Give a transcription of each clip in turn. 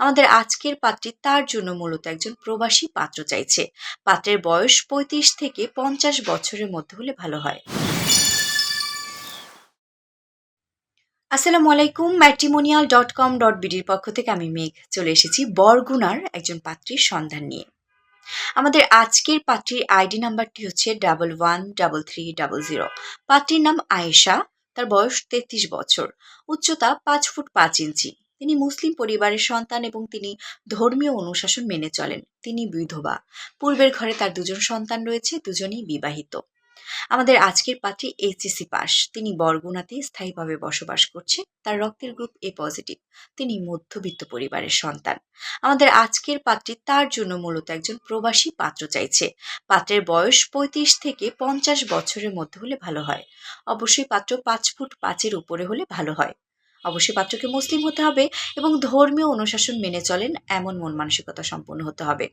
আমাদের আজকের পাত্রী তার জন্য মূলত একজন প্রবাসী পাত্র চাইছে। পাত্রের বয়স পঁয়ত্রিশ থেকে পঞ্চাশ বছরের মধ্যে হলে ভালো হয়। আসসালামু আলাইকুম ম্যাট্রিমোনিয়াল ডট কম ডট বিডির পক্ষ থেকে আমি মেঘ। চলে এসেছি বরগুনার একজন পাত্রীর সন্ধান নিয়ে। আমাদের আজকের পাত্রীর আইডি নাম্বারটি হচ্ছে double one double three double zero পাত্রীর নাম আয়েশা, তার বয়স তেত্রিশ বছর। উচ্চতা পাঁচ ফুট পাঁচ ইঞ্চি। তিনি মুসলিম পরিবারের সন্তান এবং তিনি ধর্মীয় অনুশাসন মেনে চলেন। তিনি বিধবা। পূর্বের ঘরে তার দুজন সন্তান রয়েছে, দুজনেই বিবাহিত। আমাদের আজকের পাত্রী এইচএসসি পাস। তিনি বরগুনাতে স্থায়ীভাবে বসবাস করছে। তার রক্তের গ্রুপ এ পজিটিভ। তিনি মধ্যবিত্ত পরিবারের সন্তান। আমাদের আজকের পাত্রী তার জন্য মূলত একজন প্রবাসী পাত্র চাইছে। পাত্রের বয়স পঁয়ত্রিশ থেকে পঞ্চাশ বছরের মধ্যে হলে ভালো হয়। অবশ্যই পাত্র পাঁচ ফুট পাঁচের উপরে হলে ভালো হয়। অবশ্যই পাত্রকে মুসলিম হতে হবে এবং ধর্মীয় অনুশাসন মেনে চলেন এমন মন মানসিকতা সম্পন্ন হতে হবে।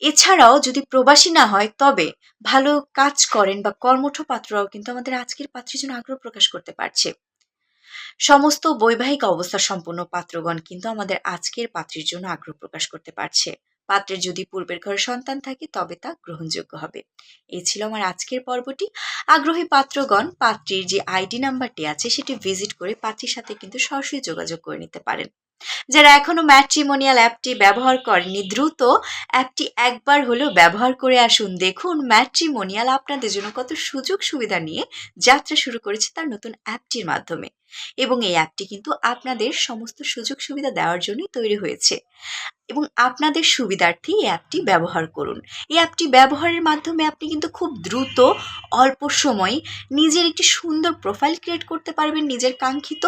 এছাড়াও যদি প্রবাসী না হয়, তবে ভালো কাজ করেন বা কর্মঠ পাত্ররাও কিন্তু আমাদের আজকের পাত্রের জন্য আগ্রহ প্রকাশ করতে পারছে। সমস্ত বৈবাহিক অবস্থা সম্পন্ন পাত্রগণ কিন্তু আমাদের আজকের পাত্রীর জন্য আগ্রহ প্রকাশ করতে পারছে। পাত্রের যদি পূর্বের ঘরে সন্তান থাকে, তবে তা গ্রহণযোগ্য হবে। এই ছিল আমার আজকের পর্বটি। আগ্রহী পাত্রগণ, পাত্রীর যে আইডি নাম্বারটি আছে, সেটি ভিজিট করে পাত্রীর সাথে কিন্তু সরাসরি যোগাযোগ করে নিতে পারেন। যারা এখনও ম্যাট্রিমোনিয়াল অ্যাপটি ব্যবহার করেনি দ্রুত অ্যাপটি একবার হলেও ব্যবহার করে আসুন। দেখুন ম্যাট্রিমোনিয়াল আপনাদের জন্য কত সুযোগ সুবিধা নিয়ে যাত্রা শুরু করেছে তার নতুন অ্যাপটির মাধ্যমে। এবং এই অ্যাপটি কিন্তু আপনাদের সমস্ত সুযোগ সুবিধা দেওয়ার জন্যই তৈরি হয়েছে। এবং আপনাদের সুবিধার্থে এই অ্যাপটি ব্যবহার করুন। এই অ্যাপটি ব্যবহারের মাধ্যমে আপনি কিন্তু খুব দ্রুত, অল্প সময় নিজের একটি সুন্দর প্রোফাইল ক্রিয়েট করতে পারবেন, নিজের কাঙ্ক্ষিত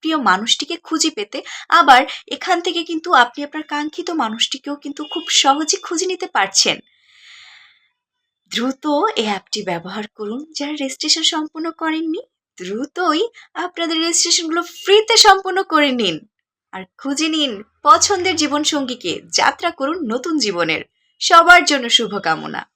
প্রিয় মানুষটিকে খুঁজে পেতে, আবার এখান থেকে কিন্তু আপনি আপনার কাঙ্ক্ষিত মানুষটিকেও কিন্তু খুব সহজে খুঁজে নিতে পারছেন। দ্রুত এই অ্যাপটি ব্যবহার করুন, যারা রেজিস্ট্রেশন সম্পূর্ণ করেননি, দ্রুতই আপনাদের রেজিস্ট্রেশনগুলো ফ্রিতে সম্পূর্ণ করে নিন। আর খুঁজে নিন পছন্দের জীবনসঙ্গীকে, যাত্রা করুন নতুন জীবনের। সবার জন্য শুভকামনা।